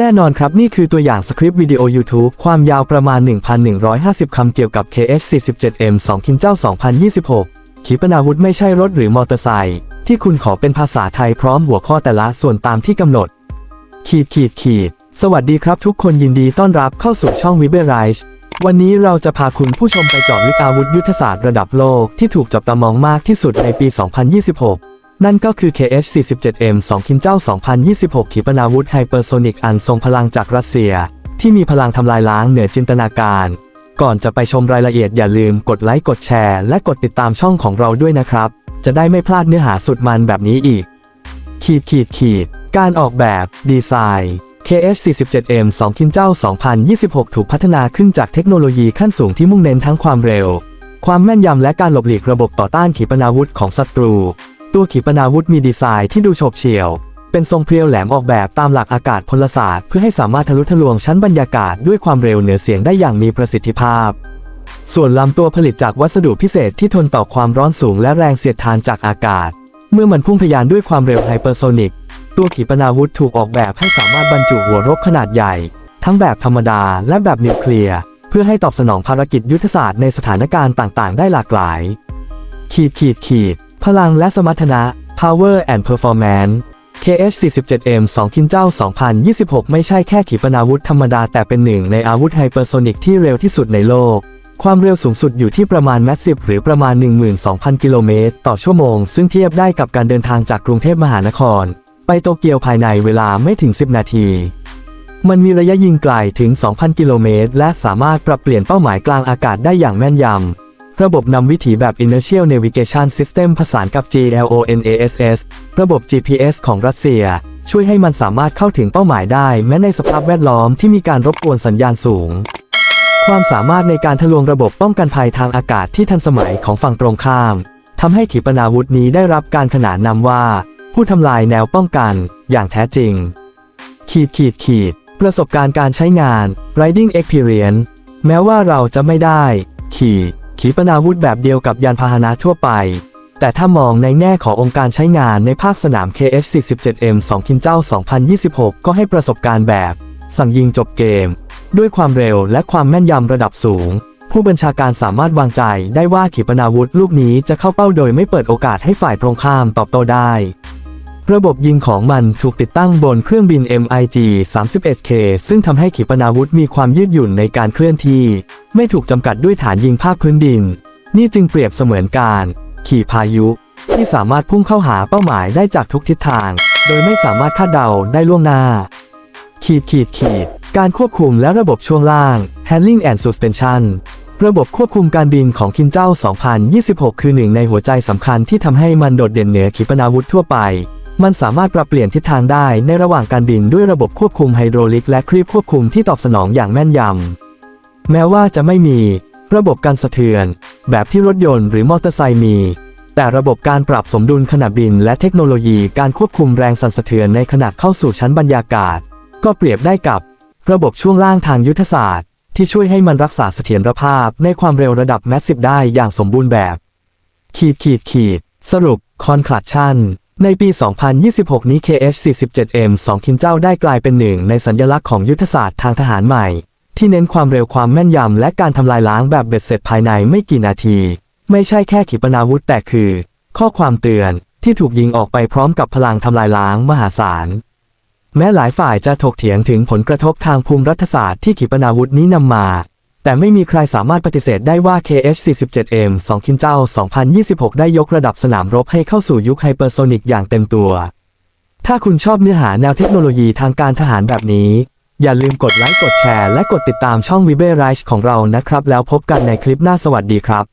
แน่นอนครับ นี่คือตัวอย่างสคริปต์วิดีโอ YouTube ความยาวประมาณ 1,150 คำเกี่ยวกับ KH47M 2คินเจ้า 2026 ขีปนาวุธไม่ใช่รถหรือมอเตอร์ไซค์ที่คุณขอเป็นภาษาไทยพร้อมหัวข้อแต่ละส่วนตามที่กำหนด ขีดขีดขีด สวัสดีครับทุกคนยินดีต้อนรับเข้าสู่ช่องวิเบไรช์วันนี้เราจะพาคุณผู้ชมไปเจาะลึกอาวุธยุทธศาสตร์ระดับโลกที่ถูกจับตามองมากที่สุดในปี 2026 นั่นก็คือ KH-47M 2คินเจ้า 2026 ขีปนาวุธไฮเปอร์โซนิกอันทรงพลังจากรัสเซีย ที่มีพลังทำลายล้างเหนือจินตนาการ ก่อนจะไปชมรายละเอียดอย่าลืมกดไลค์กดแชร์ และกดติดตามช่องของเราด้วยนะครับ จะได้ไม่พลาดเนื้อหาสุดมันแบบนี้อีก ขีดขีดขีด การออกแบบ ดีไซน์ KS47M 2คินเจ้า 2026 ถูกพัฒนาขึ้นจากเทคโนโลยีขั้นสูงที่มุ่งเน้นทั้งความเร็ว ความแม่นยำและการหลบหลีกระบบต่อต้านขีปนาวุธของศัตรู ตัวขีปนาวุธมีดีไซน์ที่ดูโฉบเฉี่ยว เป็นทรงเพรียวแหลมออกแบบตามหลักอากาศพลศาสตร์เพื่อให้สามารถทะลุทะลวงชั้นบรรยากาศด้วยความเร็วเหนือเสียงได้อย่างมีประสิทธิภาพ ส่วนลำตัวผลิตจากวัสดุพิเศษที่ทนต่อความร้อนสูงและแรงเสียดทานจากอากาศ เมื่อมันพุ่งทะยานด้วยความเร็วไฮเปอร์โซนิกตัวขีปนาวุธถูกออกแบบให้สามารถบรรจุหัวรบขนาดใหญ่ ทั้งแบบธรรมดาและแบบนิวเคลียร์เพื่อให้ตอบสนองภารกิจยุทธศาสตร์ในสถานการณ์ต่าง ๆ ได้หลากหลาย ขีดขีดขีด พลังและสมรรถนะ power and performance KH-47M 2คินเจ้า 2026 ไม่ใช่แค่ขีปนาวุธธรรมดาแต่เป็นหนึ่งในอาวุธไฮเปอร์โซนิกที่เร็วที่สุดในโลก ความเร็วสูงสุดอยู่ที่ประมาณแมสซิฟหรือประมาณ 12,000 กิโลเมตรต่อชั่วโมง ซึ่งเทียบได้กับการเดินทางจากกรุงเทพมหานคร ไปโตเกียวภายในเวลาไม่ถึง 10 นาที มันมีระยะยิงไกลถึง 2,000 กิโลเมตรและสามารถปรับเปลี่ยนเป้าหมายกลางอากาศได้อย่างแม่นยำ ระบบนำวิถีแบบ Inertial Navigation System ผสานกับ GLONASS ระบบ GPS ของรัสเซีย ช่วยให้มันสามารถเข้าถึงเป้าหมายได้ แม้ในสภาพแวดล้อมที่มีการรบกวนสัญญาณสูง ความสามารถในการทะลวงระบบป้องกันภัยทางอากาศที่ทันสมัยของฝั่งตรงข้ามทำให้ขีปนาวุธนี้ได้รับการขนานนามว่า ผู้ทำลายแนวป้องกัน อย่างแท้จริง ขีดขีดขีด ประสบการณ์การใช้งาน riding experience แม้ว่าเราจะไม่ได้ ขี่ ขีปนาวุธแบบเดียวกับยานพาหนะทั่วไป แต่ถ้ามองในแง่ขององค์การใช้งานในภาคสนาม KS47M 2คินเจ้า 2026 ก็ให้ประสบการณ์แบบ สั่งยิงจบเกม ด้วยความเร็วและความแม่นยำระดับสูง ผู้บัญชาการสามารถวางใจได้ว่าขีปนาวุธลูกนี้จะเข้าเป้าโดยไม่เปิดโอกาสให้ฝ่ายตรงข้ามตอบโต้ได้ระบบยิงของมันถูกติดตั้งบนเครื่องบิน MiG 31K ซึ่งทำให้ขีปนาวุธมีความยืดหยุ่นในการเคลื่อนที่ ไม่ถูกจำกัดด้วยฐานยิงภาคพื้นดิน นี่จึงเปรียบเสมือนการ ขี่พายุ ที่สามารถพุ่งเข้าหาเป้าหมายได้จากทุกทิศทาง โดยไม่สามารถคาดเดาได้ล่วงหน้า ขีดขีดขีด การควบคุมและระบบช่วงล่าง Handling and Suspension ระบบควบคุมการบินของคินเจ้า 2026 คือหนึ่งในหัวใจสำคัญที่ทำให้มันโดดเด่นเหนือขีปนาวุธทั่วไป มันสามารถปรับเปลี่ยนทิศทางได้ในระหว่างการบินด้วยระบบควบคุมไฮดรอลิกและครีบควบคุมที่ตอบสนองอย่างแม่นยำ แม้ว่าจะไม่มีระบบการสะเทือน แบบที่รถยนต์หรือมอเตอร์ไซค์มี แต่ระบบการปรับสมดุลขณะบิน และเทคโนโลยีการควบคุมแรงสั่นสะเทือนในขณะเข้าสู่ชั้นบรรยากาศ ก็เปรียบได้กับ ระบบช่วงล่างทางยุทธศาสตร์ ที่ช่วยให้มันรักษาเสถียรภาพในความเร็วระดับแมสซิฟได้อย่างสมบูรณ์แบบ ขีดขีดขีด สรุปคอนคลัดชันในปี 2026 นี้ KH47M 2 คินเจ้าได้กลายเป็นหนึ่งในสัญลักษณ์ของยุทธศาสตร์ทางทหารใหม่ ที่เน้นความเร็วความแม่นยำและการทำลายล้างแบบเบ็ดเสร็จภายในไม่กี่นาที ไม่ใช่แค่ขีปนาวุธแต่คือ ข้อความเตือนที่ถูกยิงออกไปพร้อมกับพลังทำลายล้างมหาศาล แม้หลายฝ่ายจะถกเถียงถึงผลกระทบทางภูมิรัฐศาสตร์ที่ขีปนาวุธนี้นำมา แต่ไม่มีใครสามารถปฏิเสธได้ว่า KH47M 2คินเจ้า 2026 ได้ยกระดับสนามรบให้เข้าสู่ยุคไฮเปอร์โซนิกอย่างเต็มตัว ถ้าคุณชอบเนื้อหาแนวเทคโนโลยีทางการทหารแบบนี้ อย่าลืมกดไลค์กดแชร์และกดติดตามช่องวิเบไรช์ของเรานะครับ แล้วพบกันในคลิปหน้าสวัสดีครับ